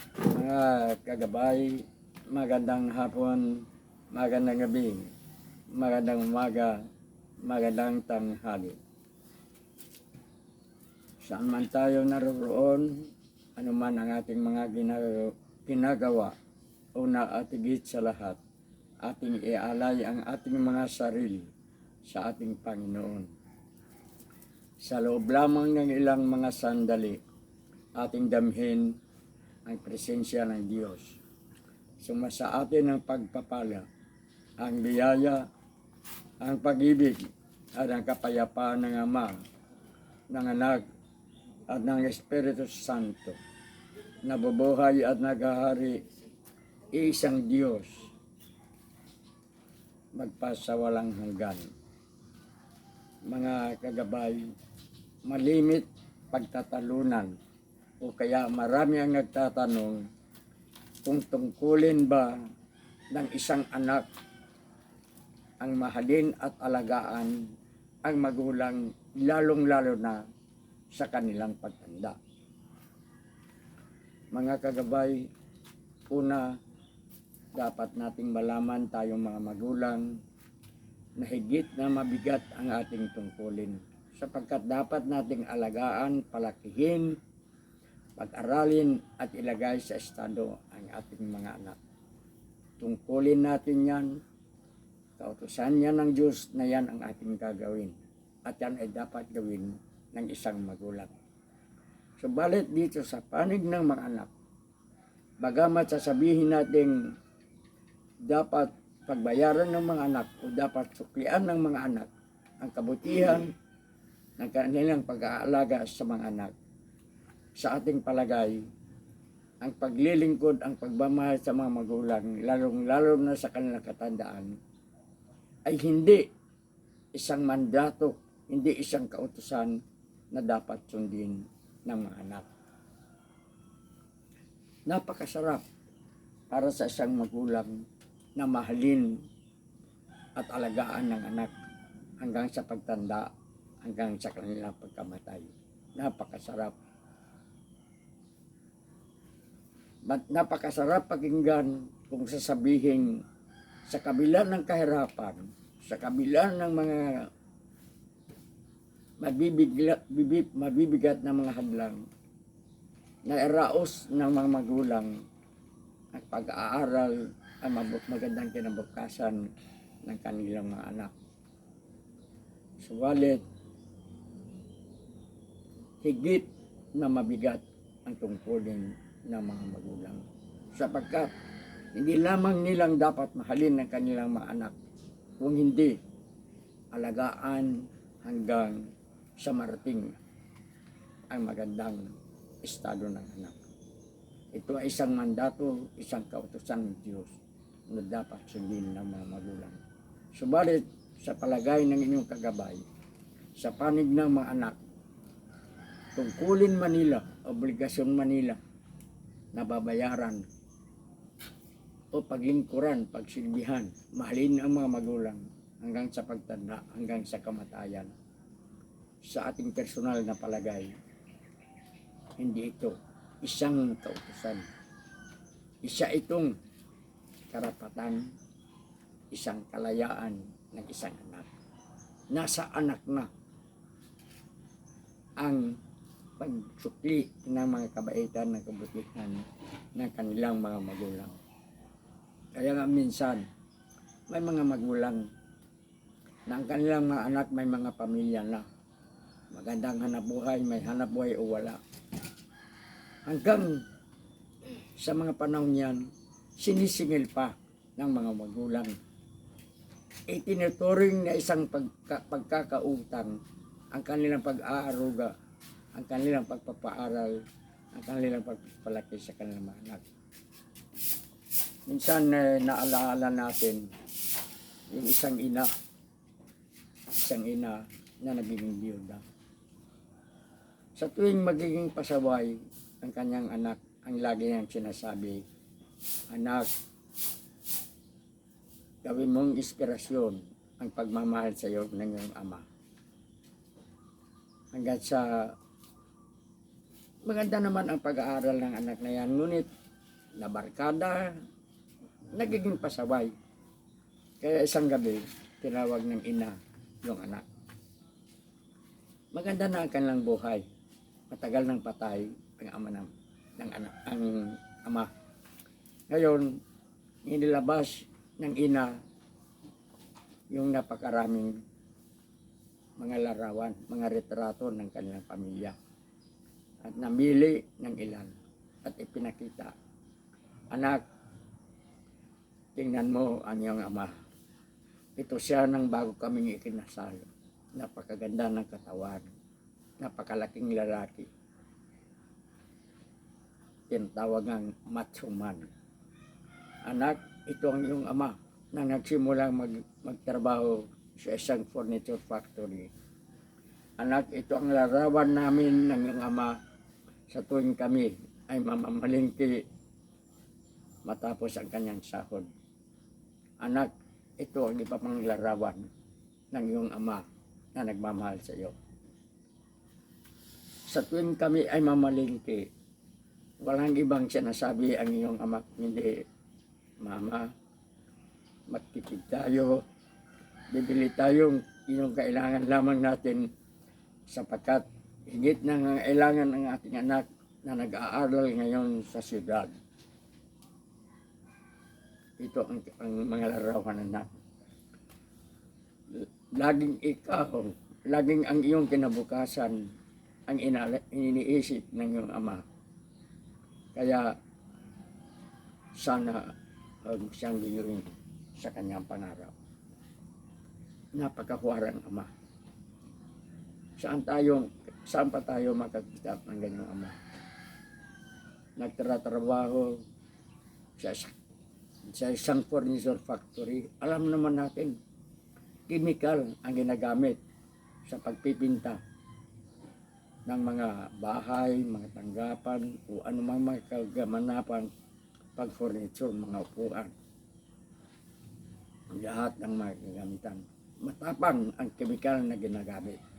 Mga kagabay, magandang hapon, magandang gabi, magandang umaga, magandang tanghali. Saan man tayo naroon, anuman ang ating mga gina- ginagawa, una at higit sa lahat, ating ialay ang ating mga sarili sa ating Panginoon. Sa loob lamang ng ilang mga sandali, ating damhin ang presensya ng Diyos. Sumasa atin ang pagpapala, ang biyaya, ang pag-ibig, at ang kapayapaan ng Ama, ng Anak, at ng Espiritu Santo, nabubuhay at naghahari, isang Diyos, magpasawalang hanggan. Mga kagabay, malimit pagtatalunan o kaya marami ang nagtatanong kung tungkulin ba ng isang anak ang mahalin at alagaan ang magulang lalong-lalo na sa kanilang pagtanda. Mga kagabay, una, dapat nating malaman tayong mga magulang na higit na mabigat ang ating tungkulin sapagkat dapat nating alagaan, palakihin, pag-aralin at ilagay sa estado ang ating mga anak. Tungkulin natin yan, kautusan yan ng Diyos na yan ang ating gagawin at yan ay dapat gawin ng isang magulang. Subalit dito sa panig ng mga anak, bagamat sasabihin natin dapat pagbayaran ng mga anak o dapat suklian ng mga anak ang kabutihan ng kanilang pag-aalaga sa mga anak. Sa ating palagay, ang paglilingkod, ang pagmamahal sa mga magulang, lalong-lalo na sa kanilang katandaan, ay hindi isang mandato, hindi isang kautusan na dapat sundin ng mga anak. Napakasarap para sa isang magulang na mahalin at alagaan ng anak hanggang sa pagtanda, hanggang sa kanilang pagkamatay. Napakasarap. Napakasarap pakinggan kung sasabihin sa kabila ng kahirapan, sa kabila ng mga mabibigla, bibib, mabibigat na mga hadlang, na iraos ng mga magulang ang pag-aaral ang magandang kinabukasan ng kanilang mga anak. Subalit, higit na mabigat ang tungkulin ng mga magulang. Sapagkat hindi lamang nilang dapat mahalin ng kanilang mga anak, kung hindi alagaan hanggang sa marating ang magandang estado ng anak. Ito ay isang mandato, isang kautusan ng Diyos na dapat sundin ng mga magulang. Subalit, sa palagay ng inyong kagabay, sa panig ng mga anak, tungkulin Manila, obligasyon Manila, na babayaran o paglingkuran, pagsilbihan, mahalin ang mga magulang hanggang sa pagtanda, hanggang sa kamatayan. Sa ating personal na palagay, hindi ito isang kautusan. Isa itong karapatan, isang kalayaan ng isang anak. Nasa anak na ang pagsukli ng mga kabaitan ng kabutihan ng kanilang mga magulang. Kaya nga minsan, may mga magulang na ang kanilang mga anak may mga pamilya na. Magandang hanap buhay, may hanap buhay o wala. Hanggang sa mga panahon yan, sinisingil pa ng mga magulang. Itinuturing na isang pagka, pagkakautang ang kanilang pag-aaruga, ang kanilang pagpapaaral, ang kanilang pagpapalaki sa kanilang mga anak. Minsan eh, naalaala natin yung isang ina, isang ina na nagiging biyuda. Sa tuwing magiging pasaway ang kanyang anak, ang lagi niyang sinasabi, Anak, gawin mong inspirasyon ang pagmamahal sa iyo ng iyong ama. Hanggang sa maganda naman ang pag-aaral ng anak na yan, ngunit na barkada, nagiging pasaway. Kaya isang gabi, tinawag ng ina yung anak. Maganda na ang kanilang buhay. Matagal nang patay ang ama ng, ng anak, ang ama. Ngayon, inilabas ng ina yung napakaraming mga larawan, mga retrato ng kanilang pamilya. At namili ng ilan at ipinakita. Anak, tingnan mo ang iyong ama. Ito siya nang bago kaming ikinasal. Napakaganda ng katawan. Napakalaking lalaki. Tinatawag ang macho man. Anak, ito ang iyong ama na nagsimula mag, magtrabaho sa isang furniture factory. Anak, ito ang larawan namin ng iyong ama sa tuwing kami ay mamamalingki matapos ang kanyang sahod. Anak, ito ang iba pang larawan ng iyong ama na nagmamahal sa iyo. Sa tuwing kami ay mamalingki, walang ibang sinasabi ang iyong ama, hindi, Mama, magtipid tayo, bibili tayong iyong kailangan lamang natin sapagkat higit na nga kailangan ng ating anak na nag-aaral ngayon sa siyudad. Ito ang, ang mga larawan anak. Laging ikaw, laging ang iyong kinabukasan ang iniisip ng iyong ama. Kaya sana huwag siyang biyuin sa kanyang pangarap. Napakahuwarang ama. Saan tayo, saan pa tayo makakita ng ganyang ama? Nagtratrabaho sa, sa isang furniture factory. Alam naman natin, chemical ang ginagamit sa pagpipinta ng mga bahay, mga tanggapan, o anumang mga kagamanapan pag furniture, mga upuan. Lahat ng mga gagamitan. Matapang ang chemical na ginagamit.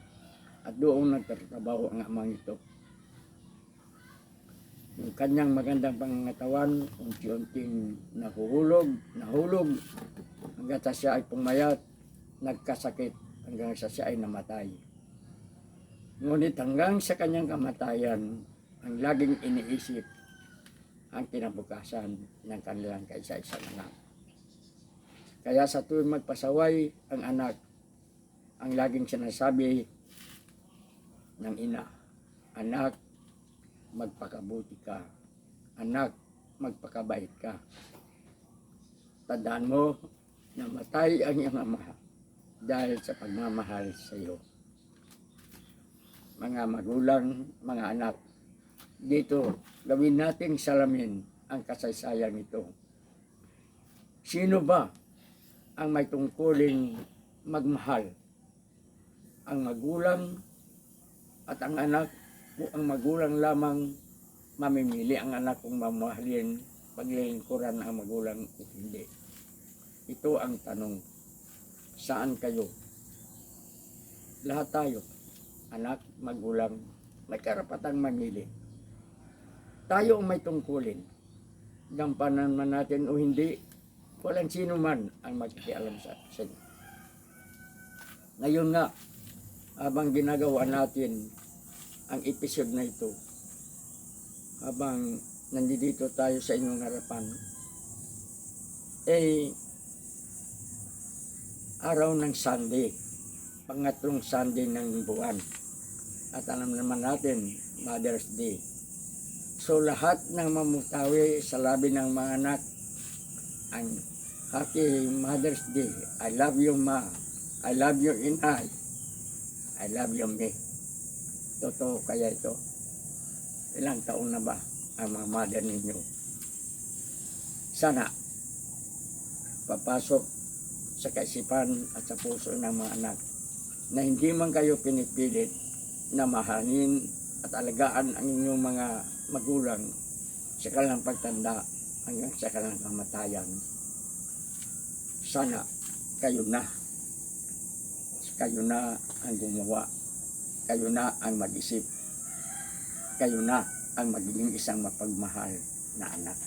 At doon nagtatrabaho ang amang ito. Yung kanyang magandang pangangatawan, unti-unting nahuhulog, nahulog, hanggang sa siya ay pumayat, nagkasakit, hanggang sa siya ay namatay. Ngunit hanggang sa kanyang kamatayan, ang laging iniisip ang kinabukasan ng kanilang kaisa-isang anak. Kaya sa tuwing magpasaway ang anak, ang laging sinasabi ng ina, anak, magpakabuti ka. Anak, magpakabait ka. Tandaan mo na matay ang iyong ama dahil sa pagmamahal sa iyo. Mga magulang, mga anak, dito gawin nating salamin ang kasaysayan nito. Sino ba ang may tungkuling magmahal? Ang magulang at ang anak ang magulang lamang mamimili ang anak kung mamahalin, paglilingkuran ang magulang o hindi. Ito ang tanong. Saan kayo? Lahat tayo, anak, magulang, may karapatang mamili. Tayo ang may tungkulin. Gampanan man natin o hindi, walang sino man ang magkikialam sa atin. Ngayon nga, habang ginagawa natin ang episode na ito, habang nandito tayo sa inyong harapan, eh, araw ng Sunday, pangatlong Sunday ng buwan. At alam naman natin, Mother's Day. So lahat ng mamutawi sa labi ng mga anak, ang Happy Mother's Day. I love you, Ma. I love you, Inay. I love you, me. Totoo kaya ito? Ilang taon na ba ang mga mother ninyo? Sana papasok sa kaisipan at sa puso ng mga anak na hindi man kayo pinipilit na mahalin at alagaan ang inyong mga magulang sa kanilang pagtanda hanggang sa kanilang kamatayan. Sana kayo na. Kayo na ang gumawa. Kayo na ang mag-isip. Kayo na ang magiging isang mapagmahal na anak.